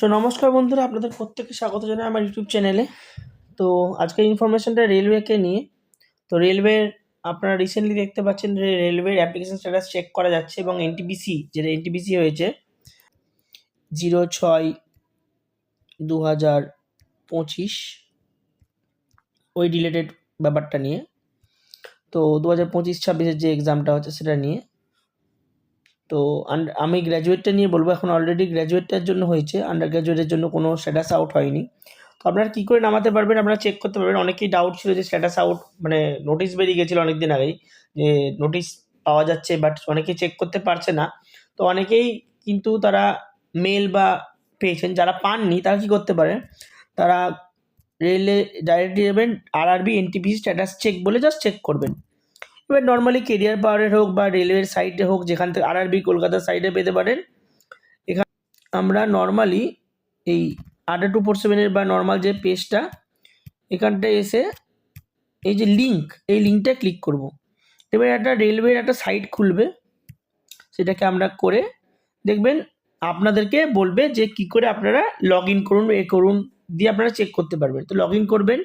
So নমস্কার বন্ধুরা, আপনাদের প্রত্যেককে স্বাগত জানাই আমার ইউটিউব চ্যানেলে তো, আজকের ইনফরমেশনটা রেলওয়েকে নিয়ে। তো রেলওয়ের আপনারা রিসেন্টলি দেখতে পাচ্ছেন যে রেলওয়ের অ্যাপ্লিকেশন স্ট্যাটাস চেক করা যাচ্ছে এবং এনটিপিসি যেটা এনটিপিসি হয়েছে জিরো ছয় দু হাজার পঁচিশ, ওই রিলেটেড ব্যাপারটা নিয়ে। তো দু হাজার পঁচিশ, ছাব্বিশের যে এক্সামটা হচ্ছে, সেটা নিয়ে। তো আমি গ্র্যাজুয়েটটা নিয়ে বলব, এখন অলরেডি গ্র্যাজুয়েটটার জন্য হয়েছে আন্ডার গ্র্যাজুয়েটের জন্য কোনো স্ট্যাটাস আউট হয়নি। তো আপনারা কী করে নামাতে পারবেন, আপনারা চেক করতে পারবেন। অনেকেই ডাউট ছিল যে স্ট্যাটাস আউট মানে নোটিশ বেরিয়ে গেছিল অনেক দিন আগেই, যে নোটিশ পাওয়া যাচ্ছে বাট অনেকেই চেক করতে পারছে না। তো অনেকেই কিন্তু তারা মেল বা পেয়েছেন যারা পাননি, তারা কী করতে পারে? তারা রেলে ডাইরেক্ট যাবেন আর আরবি এনটিপিসি স্ট্যাটাস চেক বলে জাস্ট চেক করবেন। এবার নর্মালি কেরিয়ার পাওয়ারের হোক বা রেলওয়ের সাইডে হোক, যেখান থেকে আর আরবি কলকাতার সাইডে পেতে পারেন। এখানে আমরা নর্মালি এই আডা টু ফোর সেভেনের বা নর্মাল যে পেজটা এখানটায় এসে এই যে লিঙ্ক এই লিঙ্কটা ক্লিক করব। এবার একটা রেলওয়ের একটা সাইট খুলবে, সেটাকে আমরা করে দেখবেন আপনাদেরকে বলবে যে কি করে আপনারা লগ ইন করুন, এ করুন, দিয়ে আপনারা চেক করতে পারবেন। তো লগ ইন করবেন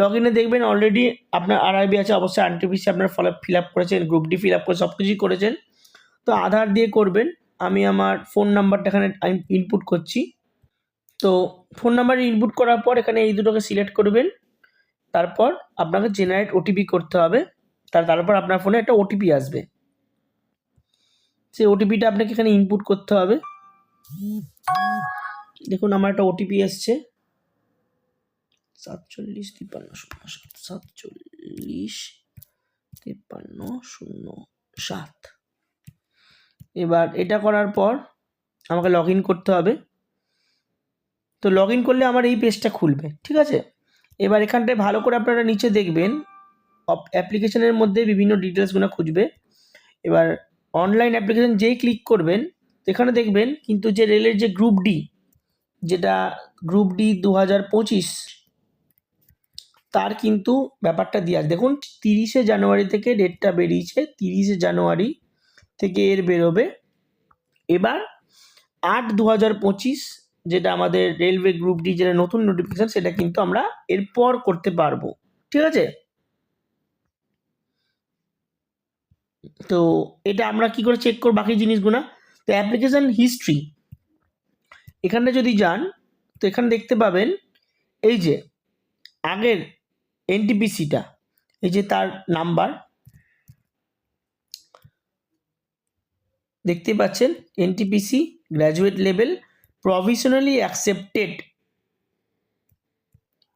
লগ ইনে দেখবেন অলরেডি আপনার আরআইবি আছে, অবশ্যই আনটিপিসি আপনার ফলো ফিল আপ করেছেন গ্রুপ ডি ফিল আপ করে সব কিছুই করেছেন। তো আধার দিয়ে করবেন, আমি আমার ফোন নাম্বারটা এখানে ইনপুট করছি। তো ফোন নাম্বার ইনপুট করার পর এখানে এই দুটোকে সিলেক্ট করবেন। তারপর আপনাকে জেনারেট ওটিপি করতে হবে। তার, তারপর আপনার ফোনে একটা ওটিপি আসবে। সেই ওটিপিটা আপনাকে এখানে ইনপুট করতে হবে। দেখুন, আমার একটা ওটিপি এসছে। সাতচল্লিশ তিপ্পান্ন শূন্য সাত, সাতচল্লিশ তিপ্পান্ন শূন্য সাত। এবার এটা করার পর আমাকে লগ ইন করতে হবে। তো লগ ইন করলে আমার এই পেজটা খুলবে, ঠিক আছে? এবার এখানটায় ভালো করে আপনারা নিচে দেখবেন অ্যাপ্লিকেশনের মধ্যে বিভিন্ন ডিটেলসগুলো খুঁজবে। এবার অনলাইন অ্যাপ্লিকেশন যেই ক্লিক করবেন, এখানে দেখবেন কিন্তু যে রেলের যে গ্রুপ ডি যেটা গ্রুপ ডি দু হাজার পঁচিশ তার কিন্তু ব্যাপারটা দিয়ে আছে দেখুন, তিরিশে জানুয়ারি থেকে ডেটটা বেরিয়েছে, তিরিশে জানুয়ারি থেকে এর বেরোবে। এবার আট দু হাজার পঁচিশ, যেটা আমাদের রেলওয়ে গ্রুপ ডি যেটা নতুন নোটিফিকেশান সেটা কিন্তু আমরা এরপর করতে পারব। ঠিক আছে? তো এটা আমরা কি করে চেক করব? বাকি জিনিসগুলো। তো অ্যাপ্লিকেশান হিস্ট্রি এখানে যদি যান, তো এখানে দেখতে পাবেন, এই যে আগের এনটিপিসিটা এই যে তার নাম্বার দেখতে পাচ্ছেন NTPC graduate level provisionally accepted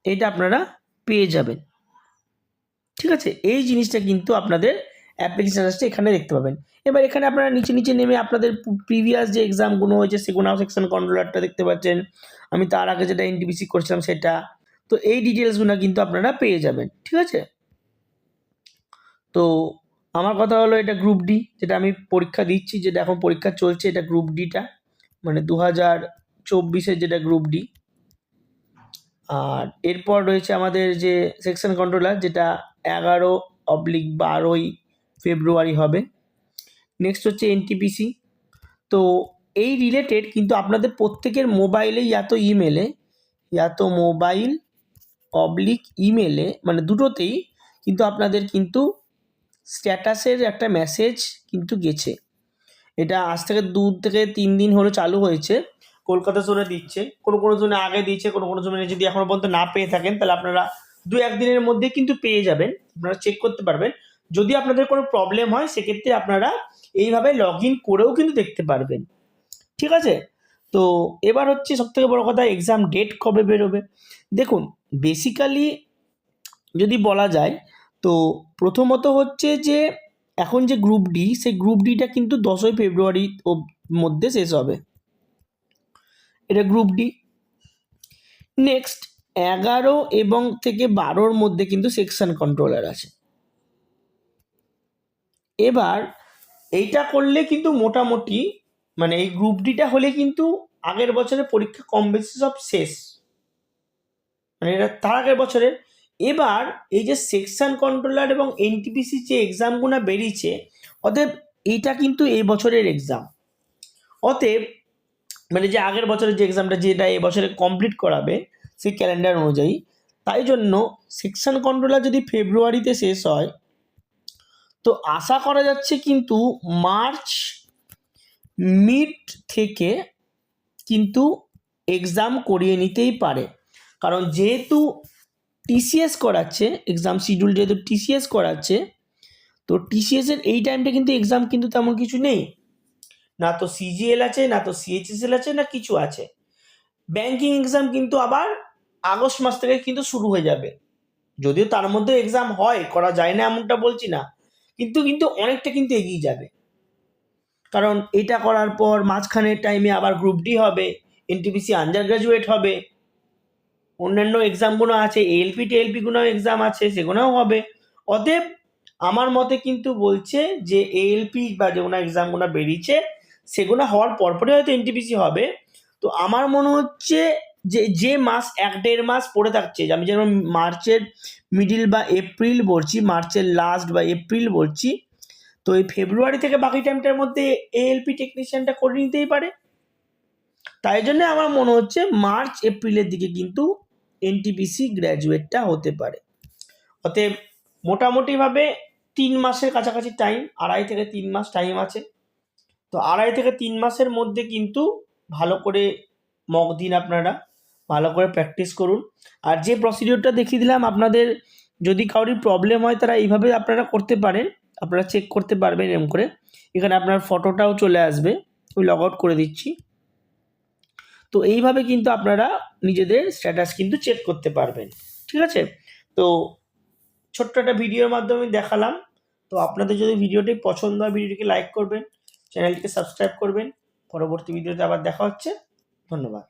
এটা আপনারা পেয়ে যাবেন। ঠিক আছে? এই জিনিসটা কিন্তু আপনাদের অ্যাপ্লিকেশন আসছে, এখানে দেখতে পাবেন। এবার এখানে আপনারা নিচে নিচে নেমে আপনাদের প্রিভিয়াস যে এক্সামগুলো হয়েছে, সেগুলো সেকশন কন্ট্রোলারটা দেখতে পাচ্ছেন। আমি তার আগে যেটা এনটিপিসি করছিলাম, সেটা তো এই ডিটেলসগুলো কিন্তু আপনারা পেয়ে যাবেন, ঠিক আছে? তো আমার কথা হলো এটা গ্রুপ ডি যেটা আমি পরীক্ষা দিচ্ছি, যেটা এখন পরীক্ষা চলছে, এটা গ্রুপ ডিটা মানে দু হাজার চব্বিশের যেটা গ্রুপ ডি আর এরপর রয়েছে আমাদের যে সেকশন কন্ট্রোলার যেটা এগারো অবলিক বারোই ফেব্রুয়ারি হবে। নেক্সট হচ্ছে এনটিপিসি তো এই রিলেটেড কিন্তু আপনাদের প্রত্যেকের মোবাইলে ইয়া তো ইমেলে ইয়া তো মোবাইল অবলিক ইমেলে মানে দুটোতেই কিন্তু আপনাদের কিন্তু স্ট্যাটাসের একটা মেসেজ কিন্তু গেছে। এটা আজ থেকে দু থেকে তিন দিন হলো চালু হয়েছে। কলকাতা জোনে দিচ্ছে। কোনো কোনো জোনে আগে দিচ্ছে কোনো কোনো জোনে যদি এখনও পর্যন্ত না পেয়ে থাকেন, তাহলে আপনারা দু একদিনের মধ্যে কিন্তু পেয়ে যাবেন। আপনারা চেক করতে পারবেন। যদি আপনাদের কোনো প্রবলেম হয়, সেক্ষেত্রে আপনারা এইভাবে লগ ইন করেও কিন্তু দেখতে পারবেন। ঠিক আছে? তো এবার হচ্ছে সবথেকে বড় কথা এক্সাম ডেট কবে বেরোবে? দেখুন বেসিক্যালি যদি বলা যায়, তো প্রথমত হচ্ছে যে এখন যে গ্রুপ ডি সেই গ্রুপ ডিটা কিন্তু দশই ফেব্রুয়ারি মধ্যে শেষ হবে। এটা গ্রুপ ডি নেক্সট এগারো এবং থেকে বারোর মধ্যে কিন্তু সেকশন কন্ট্রোলার আছে। এবার এইটা করলে কিন্তু মোটামুটি মানে এই গ্রুপ ডিটা হলে কিন্তু আগের বছরের পরীক্ষা কম বেশি সব শেষ। মানে এটা তার আগের বছরের। এবার এই যে সেকশন কন্ট্রোলার এবং এনটিপিসি যে এক্সামগুলো বেরিয়েছে, অতএব এটা কিন্তু এই বছরের এক্সাম অতএব মানে যে আগের বছরের যে এক্সামটা যেটা এবছরে কমপ্লিট করাবে সেই ক্যালেন্ডার অনুযায়ী, তাই জন্য সেকশন কন্ট্রোলার যদি ফেব্রুয়ারিতে শেষ হয়, তো আশা করা যাচ্ছে কিন্তু মার্চ মিড থেকে কিন্তু এক্সাম করিয়ে নিতেই পারে। কারণ যেহেতু টিসিএস করাচ্ছে এক্সাম শিডিউল যেহেতু টিসিএস করাচ্ছে, তো টিসিএসের এই টাইমটা কিন্তু এক্সাম কিন্তু তেমন কিছু নেই। না তো সিজিএল আছে, না তো সিএইচএসএল আছে, না কিছু আছে। ব্যাংকিং এক্সাম কিন্তু আবার আগস্ট মাস থেকে কিন্তু শুরু হয়ে যাবে। যদিও তার মধ্যে এক্সাম হয়, করা যায় না এমনটা বলছি না। কিন্তু কিন্তু অনেকটা কিন্তু এগিয়ে যাবে। কারণ এটা করার পর মাঝখানের টাইমে আবার গ্রুপ ডি হবে এনটিপিসি আন্ডার গ্রাজুয়েট হবে, অন্যান্য এক্সামগুলো আছে এলপি টেলপিগুলো এক্সাম আছে সেগুলোও হবে। অতএব আমার মতে কিন্তু বলছে যে এএলপি বা যেগুলো এক্সামগুলো বেরিয়েছে সেগুলো হওয়ার পরপরই হয়তো এনটিপিসি হবে। তো আমার মনে হচ্ছে যে যে মাস এক দেড় মাস পড়ে থাকছে আমি যেমন মার্চের মিডিল বা এপ্রিল বলছি মার্চের লাস্ট বা এপ্রিল বলছি তো এই ফেব্রুয়ারি থেকে বাকি টাইমটার মধ্যে এএলপি টেকনিশিয়ানটা করে নিতেই পারে। তাই জন্য আমার মনে হচ্ছে মার্চ এপ্রিলের দিকে কিন্তু এনটিপিসি গ্র্যাজুয়েটটা হতে পারে। অতএব মোটামুটিভাবে তিন মাসের কাছাকাছি টাইম আড়াই থেকে তিন মাস টাইম আছে। তো আড়াই থেকে তিন মাসের মধ্যে কিন্তু ভালো করে মক দিন আপনারা, ভালো করে প্র্যাকটিস করুন। আর যে প্রসিডিওরটা দেখিয়ে দিলাম, আপনাদের যদি কারোর প্রবলেম হয়, তারা এইভাবে আপনারা করতে পারেন। আপনারা চেক করতে পারবেন এরম করে। এখানে আপনার ফটোটাও চলে আসবে, আমি লগ আউট করে দিচ্ছি। তো এইভাবে কিন্তু আপনারা নিজেদের স্ট্যাটাস কিন্তু চেক করতে পারবেন, ঠিক আছে? তো ছোট্ট একটা ভিডিওর মাধ্যমে দেখালাম। তো আপনাদের যদি ভিডিওটি পছন্দ হয় ভিডিওটিকে লাইক করবেন চ্যানেলটিকে সাবস্ক্রাইব করবেন। পরবর্তী ভিডিওতে আবার দেখা হচ্ছে। ধন্যবাদ।